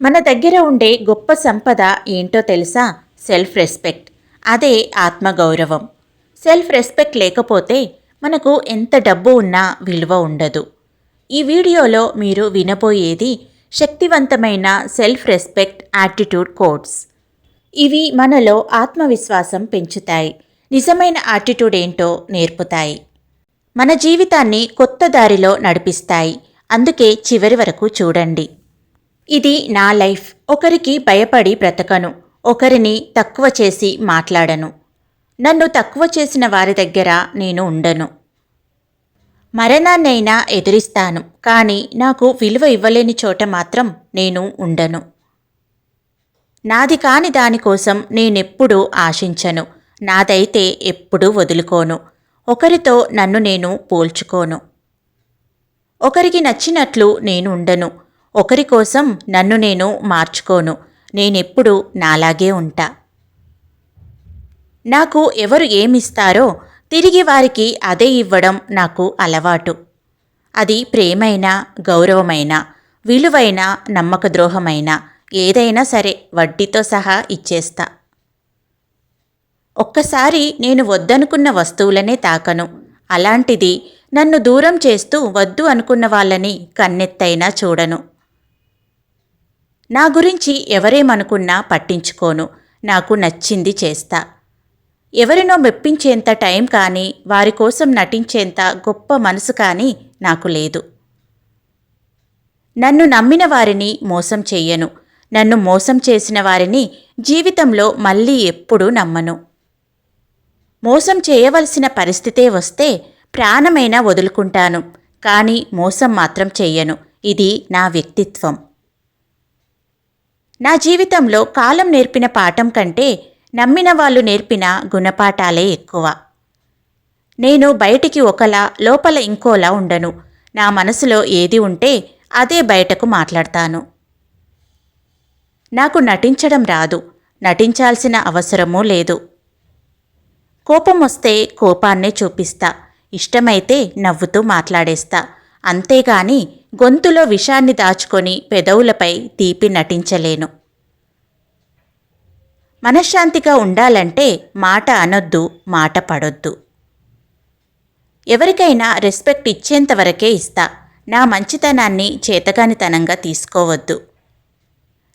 మన దగ్గర ఉండే గొప్ప సంపద ఏంటో తెలుసా? సెల్ఫ్ రెస్పెక్ట్ అదే ఆత్మగౌరవం. సెల్ఫ్ రెస్పెక్ట్ లేకపోతే మనకు ఎంత డబ్బు ఉన్నా విలువ ఉండదు. ఈ వీడియోలో మీరు వినబోయేది శక్తివంతమైన సెల్ఫ్ రెస్పెక్ట్ యాటిట్యూడ్ కోడ్స్. ఇవి మనలో ఆత్మవిశ్వాసం పెంచుతాయి. నిజమైన యాటిట్యూడ్ ఏంటో నేర్పుతాయి. మన జీవితాన్ని కొత్త దారిలో నడిపిస్తాయి. అందుకే చివరి వరకు చూడండి. ఇది నా లైఫ్. ఒకరికి భయపడి బ్రతకను. ఒకరిని తక్కువ చేసి మాట్లాడను. నన్ను తక్కువ చేసిన వారి దగ్గర నేను ఉండను. మరణాన్నైనా ఎదురిస్తాను. కానీ నాకు విలువ ఇవ్వలేని చోట మాత్రం నేను ఉండను. నాది కాని దానికోసం నేనెప్పుడూ ఆశించను. నాదైతే ఎప్పుడూ వదులుకోను. ఒకరితో నన్ను నేను పోల్చుకోను. ఒకరికి నచ్చినట్లు నేను ఉండను. ఒకరి కోసం నన్ను నేను మార్చుకోను. నేనెప్పుడు నాలాగే ఉంటా. నాకు ఎవరు ఏమిస్తారో తిరిగి వారికి అదే ఇవ్వడం నాకు అలవాటు. అది ప్రేమైనా గౌరవమైనా విలువైన నమ్మక ద్రోహమైనా ఏదైనా సరే వడ్డీతో సహా ఇచ్చేస్తా. ఒక్కసారి నేను వద్దనుకున్న వస్తువులనే తాకను. అలాంటిది నన్ను దూరం చేస్తూ వద్దు అనుకున్న వాళ్ళని కన్నెత్తైనా చూడను. నా గురించి ఎవరేమనుకున్నా పట్టించుకోను. నాకు నచ్చింది చేస్తా. ఎవరినో మెప్పించేంత టైం కానీ వారి కోసం నటించేంత గొప్ప మనసు కానీ నాకు లేదు. నన్ను నమ్మిన వారిని మోసం చెయ్యను. నన్ను మోసం చేసిన వారిని జీవితంలో మళ్ళీ ఎప్పుడూ నమ్మను. మోసం చేయవలసిన పరిస్థితే వస్తే ప్రాణమైనా వదులుకుంటాను. కానీ మోసం మాత్రం చెయ్యను. ఇది నా వ్యక్తిత్వం. నా జీవితంలో కాలం నేర్పిన పాఠం కంటే నమ్మిన వాళ్ళు నేర్పిన గుణపాఠాలే ఎక్కువ. నేను బయటికి ఒకలా లోపల ఇంకోలా ఉండను. నా మనసులో ఏది ఉంటే అదే బయటకు మాట్లాడతాను. నాకు నటించడం రాదు. నటించాల్సిన అవసరమూ లేదు. కోపం వస్తే కోపాన్నే చూపిస్తా. ఇష్టమైతే నవ్వుతూ మాట్లాడేస్తా. అంతేగాని గొంతులో విషాన్ని దాచుకొని పెదవులపై తీపి నటించలేను. మనశ్శాంతిగా ఉండాలంటే మాట అనొద్దు మాట పడొద్దు. ఎవరికైనా రెస్పెక్ట్ ఇచ్చేంతవరకే ఇస్తా. నా మంచితనాన్ని చేతగానితనంగా తీసుకోవద్దు.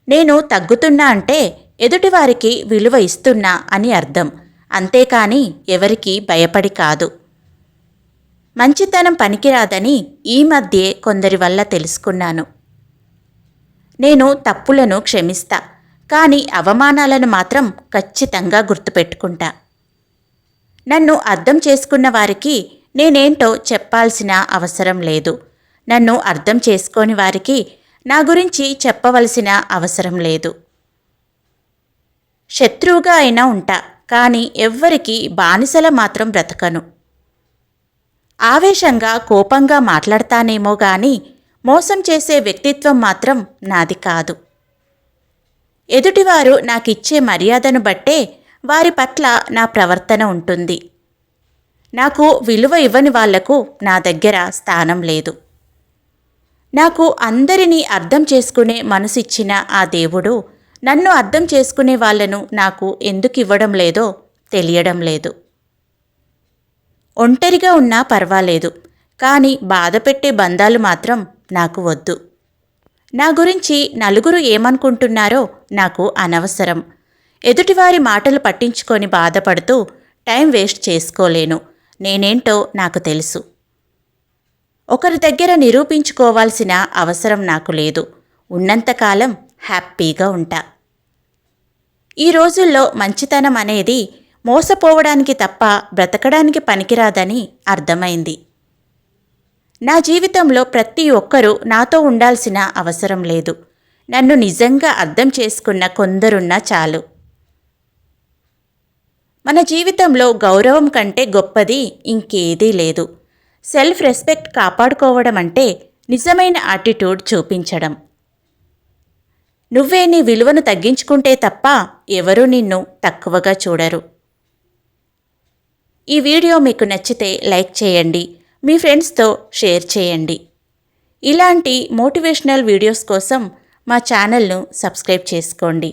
నేను తగ్గుతున్నా అంటే ఎదుటివారికి విలువ ఇస్తున్నా అని అర్థం. అంతేకాని ఎవరికి భయపడి కాదు. మంచితనం పనికిరాదని ఈ మధ్యే కొందరి వల్ల తెలుసుకున్నాను. నేను తప్పులను క్షమిస్తా కానీ అవమానాలను మాత్రం ఖచ్చితంగా గుర్తుపెట్టుకుంటా. నన్ను అర్థం చేసుకున్న వారికి నేనేంటో చెప్పాల్సిన అవసరం లేదు. నన్ను అర్థం చేసుకోని వారికి నా గురించి చెప్పవలసిన అవసరం లేదు. శత్రువుగా అయినా ఉంటా కానీ ఎవ్వరికి బానిసల మాత్రం బ్రతకను. ఆవేశంగా కోపంగా మాట్లాడతానేమో గాని మోసం చేసే వ్యక్తిత్వం మాత్రం నాది కాదు. ఎదుటివారు నాకిచ్చే మర్యాదను బట్టే వారి పట్ల నా ప్రవర్తన ఉంటుంది. నాకు విలువ ఇవ్వని వాళ్ళకు నా దగ్గర స్థానం లేదు. నాకు అందరినీ అర్థం చేసుకునే మనసిచ్చిన ఆ దేవుడు నన్ను అర్థం చేసుకునే వాళ్ళను నాకు ఎందుకు ఇవ్వడం లేదో తెలియడం లేదు. ఒంటరిగా ఉన్నా పర్వాలేదు కానీ బాధ పెట్టే బంధాలు మాత్రం నాకు వద్దు. నా గురించి నలుగురు ఏమనుకుంటున్నారో నాకు అనవసరం. ఎదుటివారి మాటలు పట్టించుకొని బాధపడుతూ టైం వేస్ట్ చేసుకోలేను. నేనేంటో నాకు తెలుసు. ఒకరి దగ్గర నిరూపించుకోవాల్సిన అవసరం నాకు లేదు. ఉన్నంతకాలం హ్యాపీగా ఉంటా. ఈ రోజుల్లో మంచితనం అనేది మోసపోవడానికి తప్ప బ్రతకడానికి పనికిరాదని అర్థమైంది. నా జీవితంలో ప్రతి ఒక్కరూ నాతో ఉండాల్సిన అవసరం లేదు. నన్ను నిజంగా అర్థం చేసుకున్న కొందరున్నా చాలు. మన జీవితంలో గౌరవం కంటే గొప్పది ఇంకేదీ లేదు. సెల్ఫ్ రెస్పెక్ట్ కాపాడుకోవడం అంటే నిజమైన యాటిట్యూడ్ చూపించడం. నువ్వే నీ విలువను తగ్గించుకుంటే తప్ప ఎవరూ నిన్ను తక్కువగా చూడరు. ఈ వీడియో మీకు నచ్చితే లైక్ చేయండి మీ ఫ్రెండ్స్తో షేర్ చేయండి. ఇలాంటి మోటివేషనల్ వీడియోస్ కోసం మా ఛానల్ను సబ్స్క్రైబ్ చేసుకోండి.